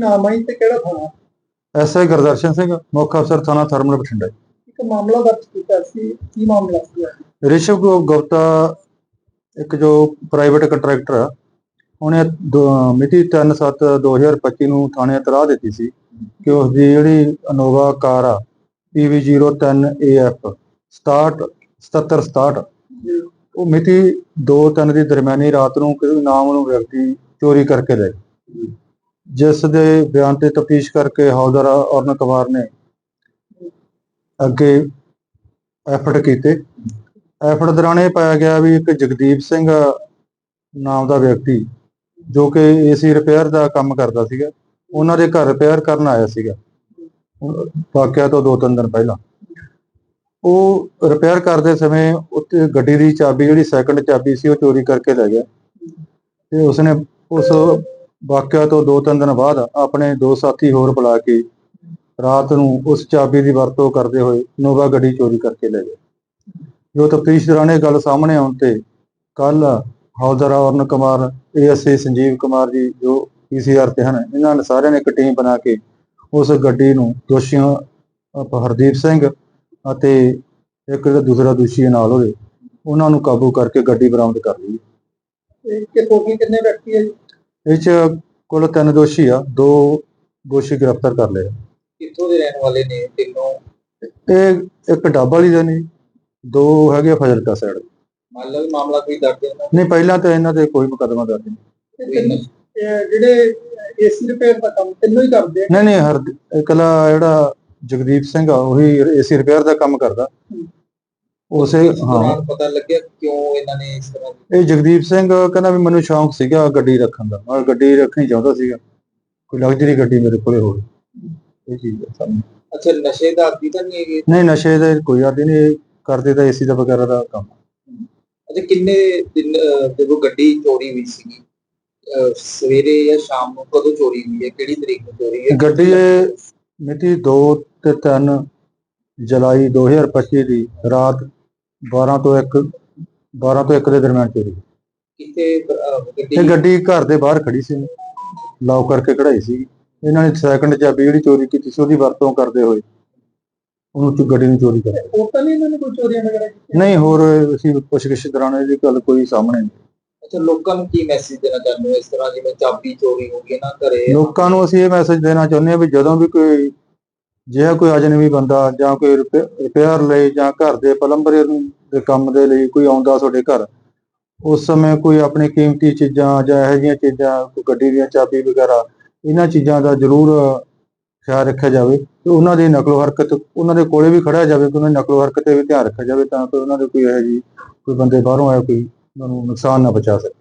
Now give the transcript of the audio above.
ਨਾਮ ਹੈ ਤੇ ਕਿਹੜਾ ਥਾਣਾ? ਐਸਆਈ ਗੁਰਦਰਸ਼ਨ ਸਿੰਘ ਮੁੱਖ ਅਫਸਰ ਥਾਣਾ ਥਰਮਲ ਬਠਿੰਡਾ। ਇੱਕ ਮਾਮਲਾ ਦਰਜ ਕੀਤਾ ਸੀ ਕੀ ਮਾਮਲਾ ਸੀ? ਰਿਸ਼ਵ ਗੁਪਤਾ ਇੱਕ ਜੋ ਪ੍ਰਾਈਵੇਟ ਕੰਟਰੈਕਟਰ ਆ ਉਹਨੇ ਮਿਤੀ 3/7/2025 ਨੂੰ ਥਾਣੇ ਇਤਲਾਹ ਦਿੱਤੀ ਸੀ ਕਿ ਉਸ ਦੀ ਜਿਹੜੀ ਅਨੋਵਾ ਕਾਰ ਆ PV03AF 67 7767 ਉਹ ਮਿਤੀ 2-3 ਦੀ ਦਰਮਿਆਨੀ ਰਾਤ ਨੂੰ ਕਿਸੇ ਨਾਮ ਨੂੰ ਵਿਅਕਤੀ ਚੋਰੀ ਕਰਕੇ ਲੈ ਗਿਆ ਜਿਸ ਦੇ ਬਿਆਨ ਤੇ ਤਫਤੀਸ਼ ਕਰਕੇ ਹੌਲਦਾਰ ਅਰਨ ਕੁਮਾਰ ਨੇ ਅੱਗੇ ਐਫਰਟ ਕੀਤੇ। ਐਫਰਟ ਦੌਰਾਨ ਇਹ ਪਾਇਆ ਗਿਆ ਵੀ ਇੱਕ ਜਗਦੀਪ ਸਿੰਘ ਨਾਮ ਦਾ ਵਿਅਕਤੀ, ਜੋ ਕਿ ਏਸੀ ਰਿਪੇਅਰ ਦਾ ਕੰਮ ਕਰਦਾ ਸੀਗਾ, ਉਹਨਾਂ ਦੇ ਘਰ ਰਿਪੇਅਰ ਕਰਨ ਆਇਆ ਸੀਗਾ, ਵਾਕਿਆ ਤੋਂ ਦੋ ਤਿੰਨ ਦਿਨ ਪਹਿਲਾਂ। ਉਹ ਰਿਪੇਅਰ ਕਰਦੇ ਸਮੇਂ ਉੱਤੇ ਗੱਡੀ ਦੀ ਚਾਬੀ, ਜਿਹੜੀ ਸੈਕੰਡ ਚਾਬੀ ਸੀ, ਉਹ ਚੋਰੀ ਕਰਕੇ ਲੈ ਗਿਆ। ਤੇ ਉਸਨੇ ਉਸ ਵਾਕਿਆ ਤੋਂ ਦੋ ਤਿੰਨ ਦਿਨ ਬਾਅਦ ਆਪਣੇ ਦੋ ਸਾਥੀ ਹੋਰ ਬੁਲਾ ਕੇ ਰਾਤ ਨੂੰ ਉਸ ਚਾਬੀ ਦੀ ਵਰਤੋਂ ਕਰਦੇ ਹੋਏ ਨੋਵਾ ਗੱਡੀ ਚੋਰੀ ਕਰਕੇ ਲੈ ਗਏ ਜੋ ਤਫਤੀਸ਼ ਦੌਰਾਨ ਇਹ ਗੱਲ ਸਾਹਮਣੇ ਆਉਣ ਤੇ ਕੱਲ ਹੌਲਦਾਰ ਅਰਨ ਕੁਮਾਰ, ਏਐਸਏ ਸੰਜੀਵ ਕੁਮਾਰ ਜੀ, ਜੋ ਪੀਸੀਆਰ ਤੇ ਹਨ, ਇਹਨਾਂ ਨੇ ਸਾਰਿਆਂ ਨੇ ਇੱਕ ਟੀਮ ਬਣਾ ਕੇ ਉਸ ਗੱਡੀ ਨੂੰ ਦੋਸ਼ੀਆਂ ਹਰਦੀਪ ਸਿੰਘ ਅਤੇ ਇੱਕ ਜਿਹੜਾ ਦੂਸਰਾ ਦੋਸ਼ੀ ਨਾਲ ਉਹਦੇ, ਉਹਨਾਂ ਨੂੰ ਕਾਬੂ ਕਰਕੇ ਗੱਡੀ ਬਰਾਮਦ ਕਰ ਲਈ ਤੇ ਕਿ ਟੋਟਲ ਕਿੰਨੇ ਵਿਅਕਤੀ ਹੈ ਜੀ? ਇਹ ਚ ਕੁੱਲ ਤਿੰਨ ਦੋਸ਼ੀ ਆ ਦੋ ਦੋਸ਼ੀ ਗ੍ਰਿਫਤਾਰ ਕਰ ਲਏ ਕਿੱਥੋਂ ਦੇ ਰਹਿਣ ਵਾਲੇ ਨੇ ਤਿੰਨੋਂ? ਇਹ ਇੱਕ ਡੱਬ ਵਾਲੀ ਦਾ ਨਹੀਂ ਦੋ ਹੈਗੇ ਆ ਫਜ਼ਲਕਾ ਸਾਈਡ ਮੰਨ ਲਓ ਮਾਮਲਾ ਕੋਈ ਦਰਜ ਹੈ ਨਹੀਂ ਪਹਿਲਾਂ ਤਾਂ ਇਹਨਾਂ ਤੇ ਕੋਈ ਮੁਕੱਦਮਾ ਦਰਜ ਨਹੀਂ। ਨਾ ਜਿਹੜੇ ਏਸੀ ਰਿਪੇਅਰ ਦਾ ਕੰਮ ਤਿੰਨੋਂ ਹੀ ਕਰਦੇ ਨਹੀਂ ਨਹੀਂ ਹਰ ਇਕਲਾ ਜਿਹੜਾ ਜਗਦੀਪ ਸਿੰਘ ਆ ਉਹੀ ਏਸੀ ਰਿਪੇਅਰ ਦਾ ਕੰਮ ਕਰਦਾ। ਉਸੇ ਹਾਂ। ਪਤਾ ਲੱਗਿਆ ਕਿਉਂ ਇਹਨਾਂ ਨੇ ਇਸ ਤਰ੍ਹਾਂ ਇਹ ਜਗਦੀਪ ਸਿੰਘ ਕਹਿੰਦਾ ਵੀ ਮੈਨੂੰ ਸ਼ੌਂਕ ਸੀਗਾ ਗੱਡੀ ਰੱਖਣ ਦਾ। ਮੈਂ ਗੱਡੀ ਰੱਖਣੀ ਚਾਹੁੰਦਾ ਸੀਗਾ। ਕੋਈ ਲਗਜ਼ਰੀ ਗੱਡੀ ਮੇਰੇ ਕੋਲੇ ਹੋਵੇ। ਇਹ ਚੀਜ਼ ਹੈ ਸਾਨੂੰ ਅੱਛਾ ਨਸ਼ੇ ਦਾ ਆਦੀ ਤਾਂ ਨਹੀਂ ਹੈਗੇ? ਨਹੀਂ ਨਸ਼ੇ ਦੇ ਕੋਈ ਆਦੀ ਨਹੀਂ। ਇਹ ਕਰਦੇ ਤਾਂ ਏਸੀ ਦਾ ਵਗੈਰਾ ਦਾ ਕੰਮ। ਅੱਛਾ ਕਿੰਨੇ ਦਿਨ ਅਹ, ਜਦੋਂ ਗੱਡੀ ਚੋਰੀ ਹੋਈ ਸੀ ਸਵੇਰੇ ਜਾਂ ਸ਼ਾਮ ਨੂੰ ਕਦੋਂ ਚੋਰੀ ਹੋਈ ਹੈ? ਕਿਹੜੀ ਤਰੀਕ ਨੂੰ ਚੋਰੀ ਹੈ? ਗੱਡੀ ਇਹ ਮਿਤੀ 2 ਤੇ 3 ਜੁਲਾਈ 2025 ਦੀ ਰਾਤ 12 ਤੋਂ 1 12 ਤੋਂ 1 ਦੇ ਦਰਮਿਆਨ ਚੋਰੀ। ਹੋਈ। ਅਹ, ਗੱਡੀ ਇਹ ਗੱਡੀ ਘਰ ਦੇ ਬਾਹਰ ਖੜੀ ਸੀ। ਲੌਕ ਕਰਕੇ ਕਢਾਈ ਸੀ। ਇਹਨਾਂ ਨੇ ਸੈਕੰਡ ਚਾਬੀ ਜਿਹੜੀ ਚੋਰੀ ਕੀਤੀ ਸੀ ਉਹਦੀ ਵਰਤੋਂ ਕਰਦੇ ਹੋਏ ਉਹਨੂੰ ਚ ਗੱਡੀ ਨੂੰ ਚੋਰੀ ਕਰ ਤਾਂ ਨਹੀਂ ਇਹਨਾਂ ਨੇ ਕੋਈ ਚੋਰੀਆਂ ਵਗੈਰਾ ਕੀਤੀਆਂ? ਨਹੀਂ ਹੋਰ ਅਸੀਂ ਪੁੱਛਗਿੱਛ ਦੌਰਾਨ ਇਹਦੀ ਗੱਲ ਕੋਈ ਸਾਹਮਣੇ ਨਹੀਂ। ਅੱਛਾ ਲੋਕਾਂ ਨੂੰ ਕੀ ਮੈਸੇਜ ਦੇਣਾ ਚਾਹੁੰਦੇ ਹੋ ਇਸ ਤਰ੍ਹਾਂ? ਜਿਵੇਂ ਚਾਬੀ ਚੋਰੀ ਹੋ ਗਈ ਨਾ ਘਰੇ ਲੋਕਾਂ ਨੂੰ ਅਸੀਂ ਇਹ ਮੈਸੇਜ ਦੇਣਾ ਚਾਹੁੰਦੇ ਹਾਂ ਵੀ ਜਦੋਂ ਵੀ ਕੋਈ ਜਿਹੜਾ ਕੋਈ ਅਜਨਬੀ ਬੰਦਾ ਜਾਂ ਕੋਈ ਰਿਪੇਅਰ ਲਈ ਜਾਂ ਘਰ ਦੇ ਪਲੰਬਰ ਦੇ ਕੰਮ ਦੇ ਲਈ ਕੋਈ ਆਉਂਦਾ ਤੁਹਾਡੇ ਘਰ, ਉਸ ਸਮੇਂ ਕੋਈ ਆਪਣੀ ਕੀਮਤੀ ਚੀਜ਼ਾਂ ਜਾਂ ਇਹੋ ਜਿਹੀਆਂ ਚੀਜ਼ਾਂ, ਕੋਈ ਗੱਡੀ ਦੀਆਂ ਚਾਬੀ ਵਗੈਰਾ, ਇਹਨਾਂ ਚੀਜ਼ਾਂ ਦਾ ਜ਼ਰੂਰ ਖਿਆਲ ਰੱਖਿਆ ਜਾਵੇ ਤੇ ਉਹਨਾਂ ਦੀ ਨਕਲੋ ਹਰਕਤ, ਉਹਨਾਂ ਦੇ ਕੋਲੇ ਵੀ ਖੜਿਆ ਜਾਵੇ ਕਿ ਉਹਨਾਂ ਦੀ ਨਕਲੋ ਹਰਕਤ ਤੇ ਵੀ ਧਿਆਨ ਰੱਖਿਆ ਜਾਵੇ ਤਾਂ ਕਿ ਉਹਨਾਂ ਦੇ ਕੋਈ ਇਹੋ ਜਿਹੀ ਕੋਈ ਬੰਦੇ ਬਾਹਰੋਂ ਆਏ, ਕੋਈ ਉਹਨਾਂ ਨੂੰ ਨੁਕਸਾਨ ਨਾ ਪਹੁੰਚਾ ਸਕੇ।